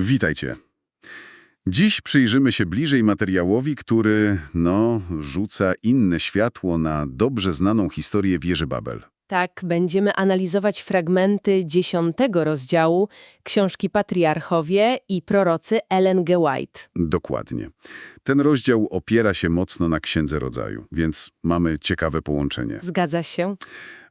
Witajcie. Dziś przyjrzymy się bliżej materiałowi, który, no, rzuca inne światło na dobrze znaną historię wieży Babel. Tak, będziemy analizować fragmenty dziesiątego rozdziału książki Patriarchowie i prorocy Ellen G. White. Dokładnie. Ten rozdział opiera się mocno na Księdze Rodzaju, więc mamy ciekawe połączenie. Zgadza się?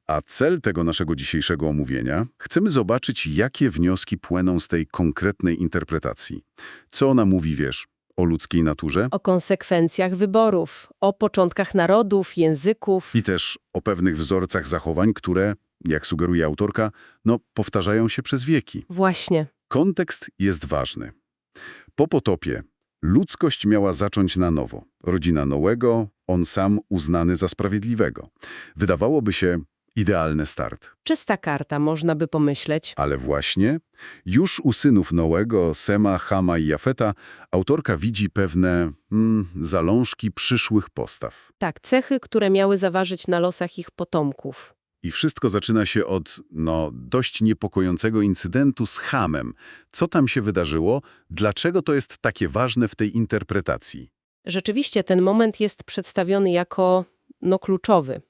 A cel tego naszego dzisiejszego omówienia chcemy zobaczyć, jakie wnioski płyną z tej konkretnej interpretacji. Co ona mówi, wiesz, o ludzkiej naturze O konsekwencjach wyborów, o początkach narodów, języków. i też o pewnych wzorcach zachowań, które, jak sugeruje autorka, no, powtarzają się przez wieki. Właśnie. Kontekst jest ważny. Po potopie ludzkość miała zacząć na nowo. Rodzina Noego, on sam uznany za sprawiedliwego. Wydawałoby się idealny start. Czysta karta, można by pomyśleć. Ale właśnie, już u synów Noego, Sema, Hama i Jafeta, autorka widzi pewne mm, zalążki przyszłych postaw. Tak, cechy, które miały zaważyć na losach ich potomków. I wszystko zaczyna się od, no, dość niepokojącego incydentu z Hamem. Co tam się wydarzyło? Dlaczego to jest takie ważne w tej interpretacji? Rzeczywiście ten moment jest przedstawiony jako, no, kluczowy.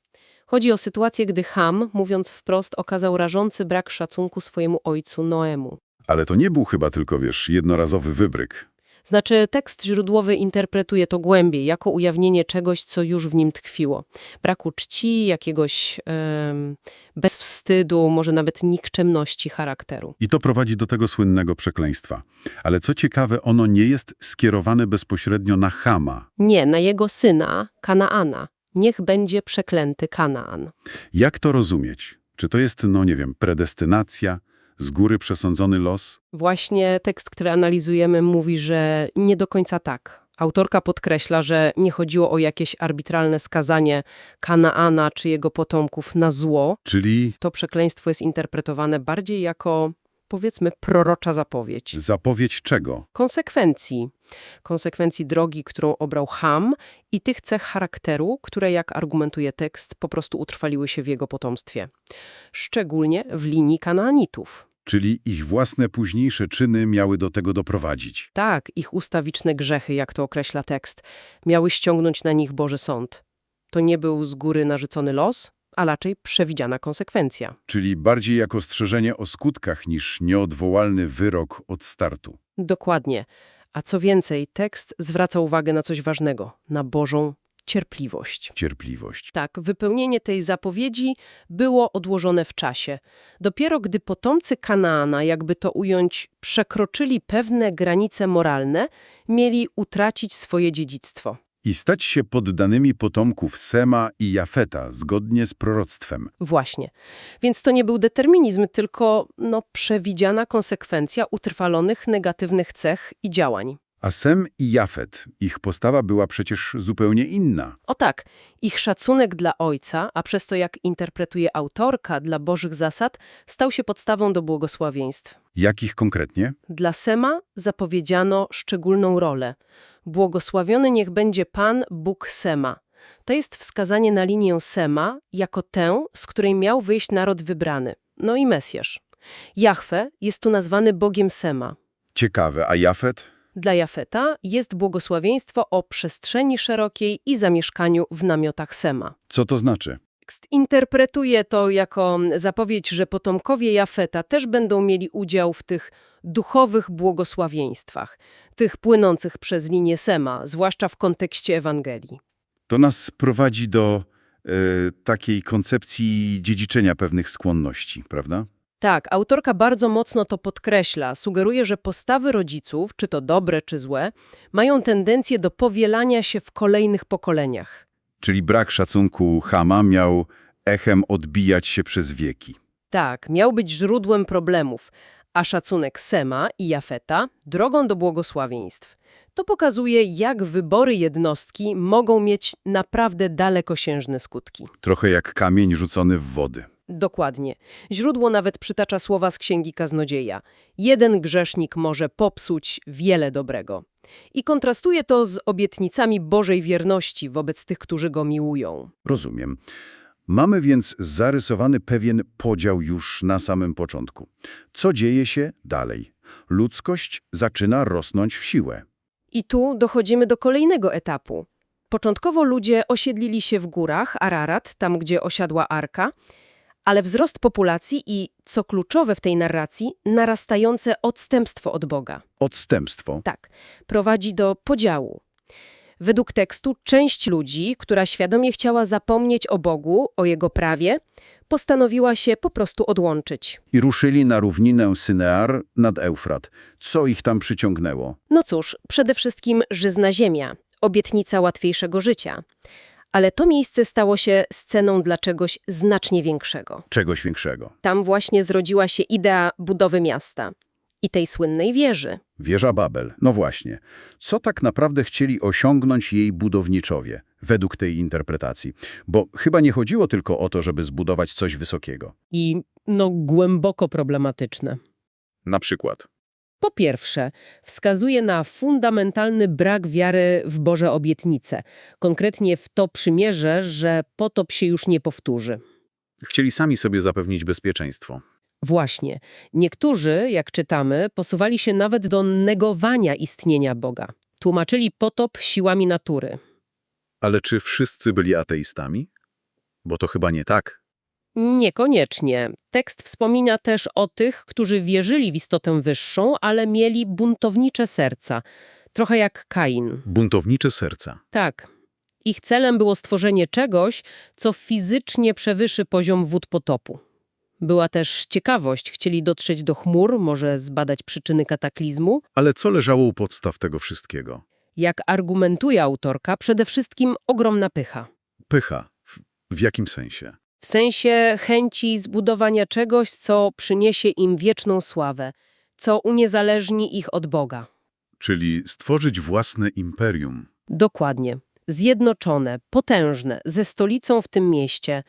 Chodzi o sytuację, gdy Ham, mówiąc wprost, okazał rażący brak szacunku swojemu ojcu Noemu. Ale to nie był chyba tylko, wiesz, jednorazowy wybryk. Znaczy, tekst źródłowy interpretuje to głębiej, jako ujawnienie czegoś, co już w nim tkwiło. Braku czci, jakiegoś em, bezwstydu, może nawet nikczemności charakteru. I to prowadzi do tego słynnego przekleństwa. Ale co ciekawe, ono nie jest skierowane bezpośrednio na Hama. Nie, na jego syna, Kanaana. Niech będzie przeklęty Kanaan. Jak to rozumieć? Czy to jest, no nie wiem, predestynacja, z góry przesądzony los? Właśnie tekst, który analizujemy, mówi, że nie do końca tak. Autorka podkreśla, że nie chodziło o jakieś arbitralne skazanie Kanaana czy jego potomków na zło. Czyli To przekleństwo jest interpretowane bardziej jako, powiedzmy, prorocza zapowiedź. zapowiedź czego? Konsekwencji. Konsekwencji drogi, którą obrał Ham i tych cech charakteru, które, jak argumentuje tekst, po prostu utrwaliły się w jego potomstwie. Szczególnie w linii Kanaanitów. Czyli ich własne późniejsze czyny miały do tego doprowadzić. Tak, ich ustawiczne grzechy, jak to określa tekst, miały ściągnąć na nich Boży sąd. To nie był z góry narzucony los, a raczej przewidziana konsekwencja. Czyli bardziej jako strzeżenie o skutkach niż nieodwołalny wyrok od startu. Dokładnie. A co więcej, tekst zwraca uwagę na coś ważnego, na Bożą cierpliwość. Cierpliwość. Tak, wypełnienie tej zapowiedzi było odłożone w czasie. Dopiero gdy potomcy Kanaana, jakby to ująć, przekroczyli pewne granice moralne, mieli utracić swoje dziedzictwo. I stać się poddanymi potomków Sema i Jafeta, zgodnie z proroctwem. Właśnie. Więc to nie był determinizm, tylko no, przewidziana konsekwencja utrwalonych negatywnych cech i działań. A Sem i Jafet, ich postawa była przecież zupełnie inna. O tak, ich szacunek dla ojca, a przez to jak interpretuje autorka dla bożych zasad, stał się podstawą do błogosławieństw. Jakich konkretnie? Dla Sema zapowiedziano szczególną rolę. Błogosławiony niech będzie Pan Bóg Sema. To jest wskazanie na linię Sema jako tę, z której miał wyjść naród wybrany. No i Mesjasz. Jahwe jest tu nazwany Bogiem Sema. Ciekawe, a Jafet? Dla Jafeta jest błogosławieństwo o przestrzeni szerokiej i zamieszkaniu w namiotach Sema. Co to znaczy? Tekst interpretuje to jako zapowiedź, że potomkowie Jafeta też będą mieli udział w tych duchowych błogosławieństwach, tych płynących przez linię Sema, zwłaszcza w kontekście Ewangelii. To nas prowadzi do e, takiej koncepcji dziedziczenia pewnych skłonności, prawda? Tak, autorka bardzo mocno to podkreśla. Sugeruje, że postawy rodziców, czy to dobre, czy złe, mają tendencję do powielania się w kolejnych pokoleniach. Czyli brak szacunku Hama miał echem odbijać się przez wieki. Tak, miał być źródłem problemów, a szacunek Sema i Jafeta drogą do błogosławieństw. To pokazuje, jak wybory jednostki mogą mieć naprawdę dalekosiężne skutki. Trochę jak kamień rzucony w wody. Dokładnie. Źródło nawet przytacza słowa z Księgi Kaznodzieja. Jeden grzesznik może popsuć wiele dobrego. I kontrastuje to z obietnicami Bożej wierności wobec tych, którzy go miłują. Rozumiem. Mamy więc zarysowany pewien podział już na samym początku. Co dzieje się dalej? Ludzkość zaczyna rosnąć w siłę. I tu dochodzimy do kolejnego etapu. Początkowo ludzie osiedlili się w górach, Ararat, tam gdzie osiadła Arka, ale wzrost populacji i, co kluczowe w tej narracji, narastające odstępstwo od Boga. Odstępstwo. Tak, prowadzi do podziału. Według tekstu część ludzi, która świadomie chciała zapomnieć o Bogu, o Jego prawie, postanowiła się po prostu odłączyć. I ruszyli na równinę Synear nad Eufrat. Co ich tam przyciągnęło? No cóż, przede wszystkim żyzna ziemia, obietnica łatwiejszego życia. Ale to miejsce stało się sceną dla czegoś znacznie większego. Czegoś większego. Tam właśnie zrodziła się idea budowy miasta i tej słynnej wieży. Wieża Babel. No właśnie. Co tak naprawdę chcieli osiągnąć jej budowniczowie, według tej interpretacji? Bo chyba nie chodziło tylko o to, żeby zbudować coś wysokiego. i no głęboko problematyczne. Na przykład. Po pierwsze, wskazuje na fundamentalny brak wiary w Boże obietnice, konkretnie w to przymierze, że potop się już nie powtórzy. Chcieli sami sobie zapewnić bezpieczeństwo. Właśnie, niektórzy, jak czytamy, posuwali się nawet do negowania istnienia Boga. Tłumaczyli potop siłami natury. Ale czy wszyscy byli ateistami? Bo to chyba nie tak. Niekoniecznie. Tekst wspomina też o tych, którzy wierzyli w istotę wyższą, ale mieli buntownicze serca. Trochę jak Kain. Buntownicze serca. Tak. Ich celem było stworzenie czegoś, co fizycznie przewyższy poziom wód potopu. Była też ciekawość, chcieli dotrzeć do chmur, może zbadać przyczyny kataklizmu. Ale co leżało u podstaw tego wszystkiego? Jak argumentuje autorka, przede wszystkim ogromna pycha. Pycha. W, w jakim sensie? W sensie chęci zbudowania czegoś, co przyniesie im wieczną sławę, co uniezależni ich od Boga. Czyli stworzyć własne imperium. Dokładnie. Zjednoczone, potężne, ze stolicą w tym mieście,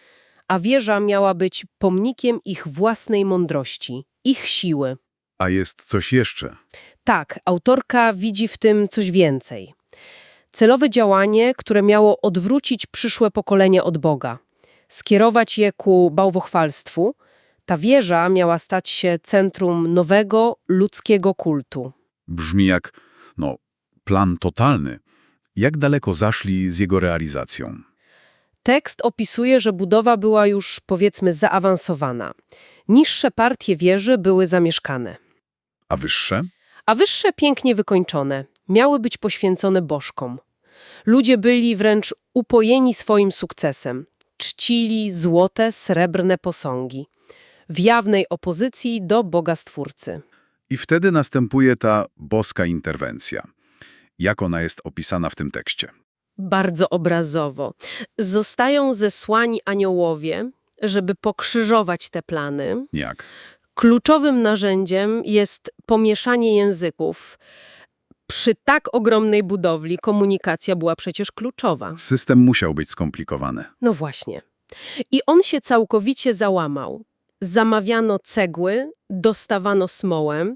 a wieża miała być pomnikiem ich własnej mądrości, ich siły. A jest coś jeszcze. Tak, autorka widzi w tym coś więcej. Celowe działanie, które miało odwrócić przyszłe pokolenie od Boga, skierować je ku bałwochwalstwu, ta wieża miała stać się centrum nowego, ludzkiego kultu. Brzmi jak, no, plan totalny. Jak daleko zaszli z jego realizacją? Tekst opisuje, że budowa była już, powiedzmy, zaawansowana. Niższe partie wieży były zamieszkane, A wyższe? a wyższe pięknie wykończone, miały być poświęcone bożkom. Ludzie byli wręcz upojeni swoim sukcesem. Czcili złote, srebrne posągi. W jawnej opozycji do Boga Stwórcy. I wtedy następuje ta boska interwencja. Jak ona jest opisana w tym tekście? Bardzo obrazowo. Zostają zesłani aniołowie, żeby pokrzyżować te plany. Jak? Kluczowym narzędziem jest pomieszanie języków. Przy tak ogromnej budowli komunikacja była przecież kluczowa. System musiał być skomplikowany. No właśnie. I on się całkowicie załamał. Zamawiano cegły, dostawano smołę.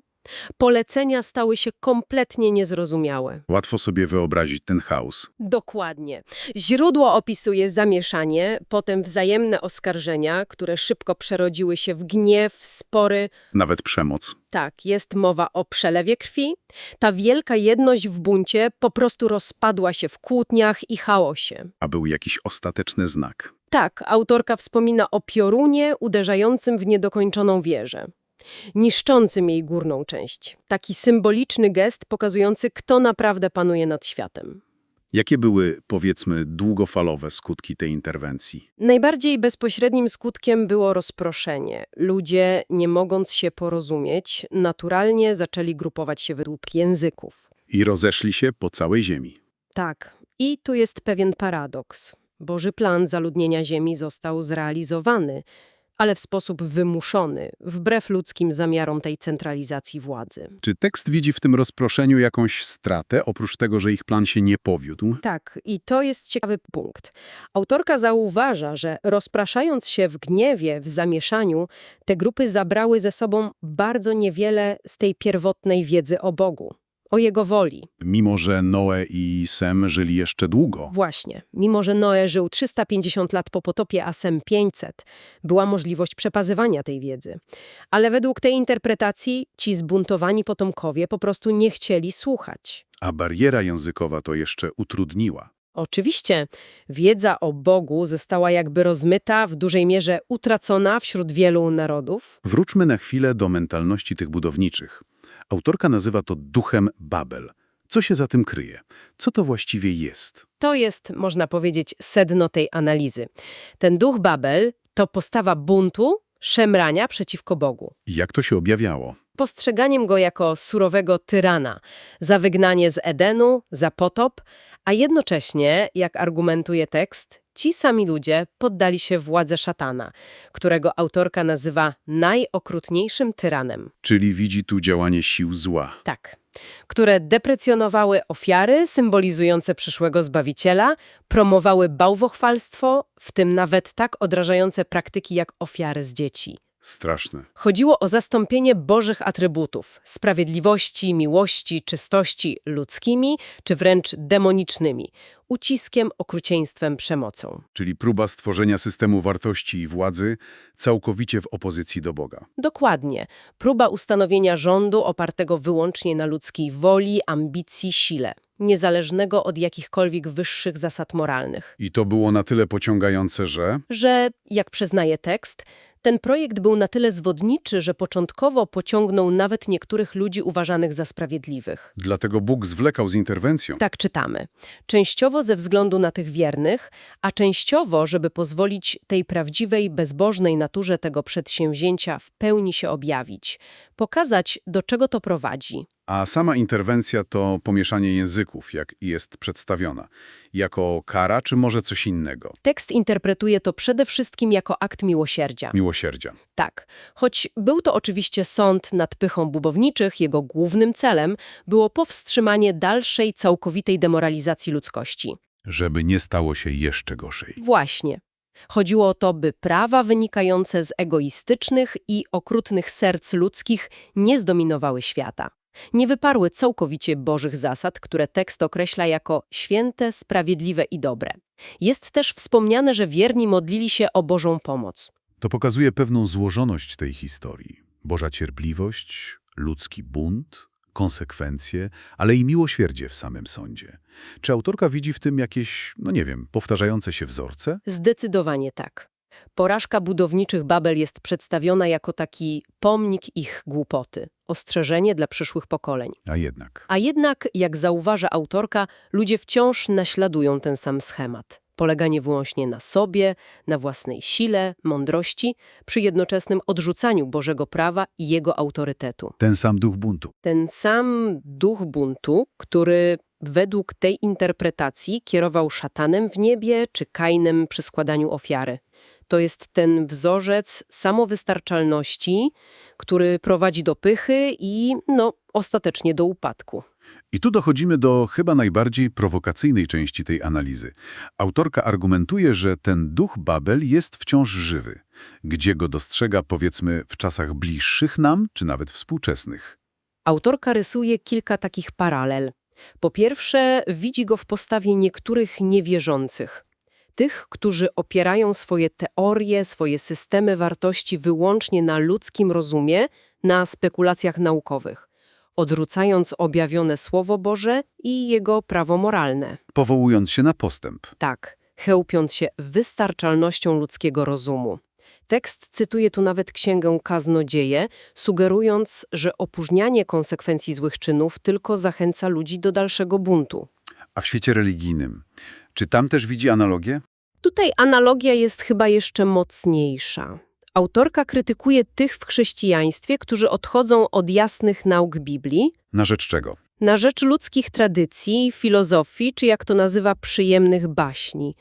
Polecenia stały się kompletnie niezrozumiałe. Łatwo sobie wyobrazić ten chaos. Dokładnie. Źródło opisuje zamieszanie, potem wzajemne oskarżenia, które szybko przerodziły się w gniew, spory. Nawet przemoc. Tak, jest mowa o przelewie krwi. Ta wielka jedność w buncie po prostu rozpadła się w kłótniach i chaosie. A był jakiś ostateczny znak. Tak, autorka wspomina o piorunie uderzającym w niedokończoną wieżę, niszczącym jej górną część. Taki symboliczny gest pokazujący, kto naprawdę panuje nad światem. Jakie były, powiedzmy, długofalowe skutki tej interwencji? Najbardziej bezpośrednim skutkiem było rozproszenie. Ludzie, nie mogąc się porozumieć, naturalnie zaczęli grupować się według języków. I rozeszli się po całej ziemi. Tak, i tu jest pewien paradoks. Boży plan zaludnienia Ziemi został zrealizowany, ale w sposób wymuszony, wbrew ludzkim zamiarom tej centralizacji władzy. Czy tekst widzi w tym rozproszeniu jakąś stratę, oprócz tego, że ich plan się nie powiódł? Tak, i to jest ciekawy punkt. Autorka zauważa, że rozpraszając się w gniewie, w zamieszaniu, te grupy zabrały ze sobą bardzo niewiele z tej pierwotnej wiedzy o Bogu. O jego woli. Mimo, że Noe i Sem żyli jeszcze długo. Właśnie. Mimo, że Noe żył 350 lat po potopie, a Sem 500, była możliwość przepazywania tej wiedzy. Ale według tej interpretacji ci zbuntowani potomkowie po prostu nie chcieli słuchać. A bariera językowa to jeszcze utrudniła. Oczywiście, wiedza o Bogu została jakby rozmyta, w dużej mierze utracona wśród wielu narodów. Wróćmy na chwilę do mentalności tych budowniczych. Autorka nazywa to duchem Babel. Co się za tym kryje? Co to właściwie jest? To jest, można powiedzieć, sedno tej analizy. Ten duch Babel to postawa buntu, szemrania przeciwko Bogu. Jak to się objawiało? Postrzeganiem go jako surowego tyrana, za wygnanie z Edenu, za potop, a jednocześnie, jak argumentuje tekst, ci sami ludzie poddali się władze szatana, którego autorka nazywa najokrutniejszym tyranem. Czyli widzi tu działanie sił zła. Tak, które deprecjonowały ofiary symbolizujące przyszłego Zbawiciela, promowały bałwochwalstwo, w tym nawet tak odrażające praktyki jak ofiary z dzieci. Straszne. Chodziło o zastąpienie bożych atrybutów sprawiedliwości, miłości, czystości ludzkimi czy wręcz demonicznymi uciskiem, okrucieństwem, przemocą. Czyli próba stworzenia systemu wartości i władzy całkowicie w opozycji do Boga. Dokładnie. Próba ustanowienia rządu opartego wyłącznie na ludzkiej woli, ambicji, sile, niezależnego od jakichkolwiek wyższych zasad moralnych. I to było na tyle pociągające, że Że, jak przyznaje tekst, ten projekt był na tyle zwodniczy, że początkowo pociągnął nawet niektórych ludzi uważanych za sprawiedliwych. dlatego Bóg zwlekał z interwencją. Tak czytamy. Częściowo ze względu na tych wiernych, a częściowo, żeby pozwolić tej prawdziwej, bezbożnej naturze tego przedsięwzięcia w pełni się objawić. Pokazać, do czego to prowadzi. A sama interwencja to pomieszanie języków, jak jest przedstawiona. Jako kara, czy może coś innego? Tekst interpretuje to przede wszystkim jako akt miłosierdzia. Miłosierdzia. Tak, choć był to oczywiście sąd nad pychą bubowniczych, jego głównym celem było powstrzymanie dalszej całkowitej demoralizacji ludzkości. Żeby nie stało się jeszcze gorzej. Właśnie. Chodziło o to, by prawa wynikające z egoistycznych i okrutnych serc ludzkich nie zdominowały świata. Nie wyparły całkowicie bożych zasad, które tekst określa jako święte, sprawiedliwe i dobre. Jest też wspomniane, że wierni modlili się o Bożą pomoc. To pokazuje pewną złożoność tej historii. Boża cierpliwość, ludzki bunt, konsekwencje, ale i miłosierdzie w samym sądzie. Czy autorka widzi w tym jakieś, no nie wiem, powtarzające się wzorce? Zdecydowanie tak. Porażka budowniczych Babel jest przedstawiona jako taki pomnik ich głupoty, ostrzeżenie dla przyszłych pokoleń. A jednak. A jednak, jak zauważa autorka, ludzie wciąż naśladują ten sam schemat. Poleganie wyłącznie na sobie, na własnej sile, mądrości, przy jednoczesnym odrzucaniu Bożego prawa i jego autorytetu. Ten sam duch buntu. Ten sam duch buntu, który według tej interpretacji kierował szatanem w niebie czy Kainem przy składaniu ofiary. To jest ten wzorzec samowystarczalności, który prowadzi do pychy i, no, ostatecznie do upadku. I tu dochodzimy do chyba najbardziej prowokacyjnej części tej analizy. Autorka argumentuje, że ten duch Babel jest wciąż żywy. Gdzie go dostrzega, powiedzmy, w czasach bliższych nam, czy nawet współczesnych? Autorka rysuje kilka takich paralel. Po pierwsze, widzi go w postawie niektórych niewierzących. Tych, którzy opierają swoje teorie, swoje systemy wartości wyłącznie na ludzkim rozumie, na spekulacjach naukowych, odrzucając objawione Słowo Boże i jego prawo moralne. Powołując się na postęp. Tak, chełpiąc się wystarczalnością ludzkiego rozumu. Tekst cytuje tu nawet księgę Kaznodzieje, sugerując, że opóźnianie konsekwencji złych czynów tylko zachęca ludzi do dalszego buntu. A w świecie religijnym, czy tam też widzi analogię? Tutaj analogia jest chyba jeszcze mocniejsza. Autorka krytykuje tych w chrześcijaństwie, którzy odchodzą od jasnych nauk Biblii, Na rzecz czego? na rzecz ludzkich tradycji, filozofii, czy jak to nazywa, przyjemnych baśni,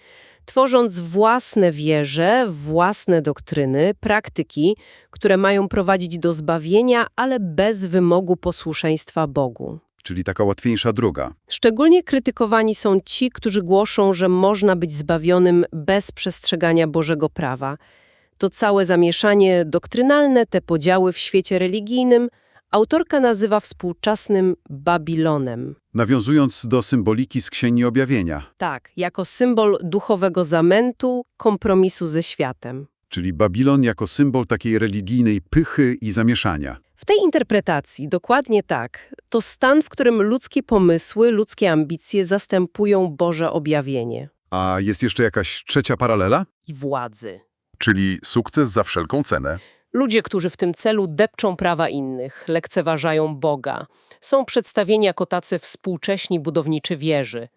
tworząc własne wieże, własne doktryny, praktyki, które mają prowadzić do zbawienia, ale bez wymogu posłuszeństwa Bogu. Czyli taka łatwiejsza droga. Szczególnie krytykowani są ci, którzy głoszą, że można być zbawionym bez przestrzegania Bożego prawa. To całe zamieszanie doktrynalne, te podziały w świecie religijnym, autorka nazywa współczesnym Babilonem. Nawiązując do symboliki z Księgi Objawienia, Tak, jako symbol duchowego zamętu, kompromisu ze światem. czyli Babilon jako symbol takiej religijnej pychy i zamieszania. W tej interpretacji dokładnie tak. To stan, w którym ludzkie pomysły, ludzkie ambicje zastępują Boże objawienie. A jest jeszcze jakaś trzecia paralela? I władzy. Czyli sukces za wszelką cenę. Ludzie, którzy w tym celu depczą prawa innych, lekceważają Boga, są przedstawieni jako tacy współcześni budowniczy wieży.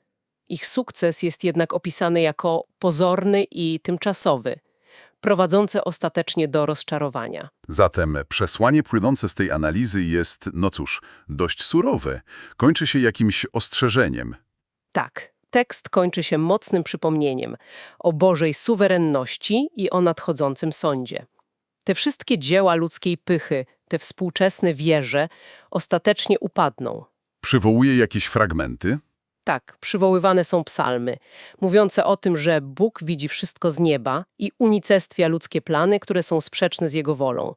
Ich sukces jest jednak opisany jako pozorny i tymczasowy, prowadzący ostatecznie do rozczarowania. Zatem przesłanie płynące z tej analizy jest, no cóż, dość surowe. Kończy się jakimś ostrzeżeniem. Tak, tekst kończy się mocnym przypomnieniem o Bożej suwerenności i o nadchodzącym sądzie. Te wszystkie dzieła ludzkiej pychy, te współczesne wieże, ostatecznie upadną. Przywołuje jakieś fragmenty. Tak, przywoływane są psalmy, mówiące o tym, że Bóg widzi wszystko z nieba i unicestwia ludzkie plany, które są sprzeczne z Jego wolą.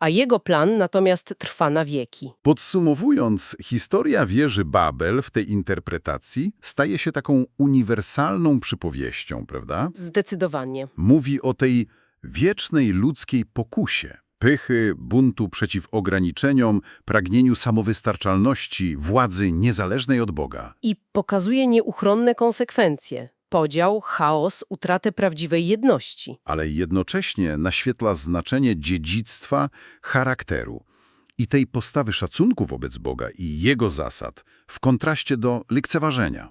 A Jego plan natomiast trwa na wieki. Podsumowując, historia wieży Babel w tej interpretacji staje się taką uniwersalną przypowieścią, prawda? Zdecydowanie. Mówi o tej wiecznej ludzkiej pokusie. Pychy, buntu przeciw ograniczeniom, pragnieniu samowystarczalności, władzy niezależnej od Boga. I pokazuje nieuchronne konsekwencje. Podział, chaos, utratę prawdziwej jedności. ale jednocześnie naświetla znaczenie dziedzictwa charakteru i tej postawy szacunku wobec Boga i Jego zasad w kontraście do lekceważenia.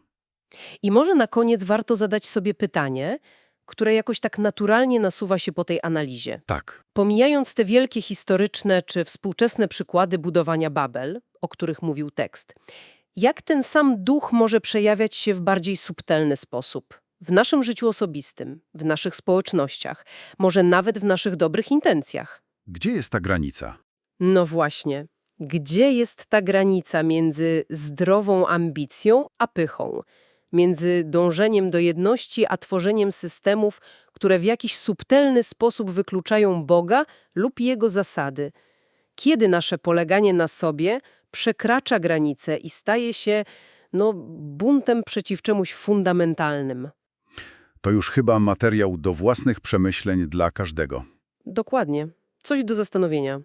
I może na koniec warto zadać sobie pytanie, które jakoś tak naturalnie nasuwa się po tej analizie. Tak, Pomijając te wielkie historyczne czy współczesne przykłady budowania Babel, o których mówił tekst, jak ten sam duch może przejawiać się w bardziej subtelny sposób? W naszym życiu osobistym, w naszych społecznościach, może nawet w naszych dobrych intencjach. gdzie jest ta granica? No właśnie, gdzie jest ta granica między zdrową ambicją a pychą? Między dążeniem do jedności a tworzeniem systemów, które w jakiś subtelny sposób wykluczają Boga lub Jego zasady? Kiedy nasze poleganie na sobie przekracza granice i staje się, no, buntem przeciw czemuś fundamentalnym? To już chyba materiał do własnych przemyśleń dla każdego. Dokładnie. Coś do zastanowienia.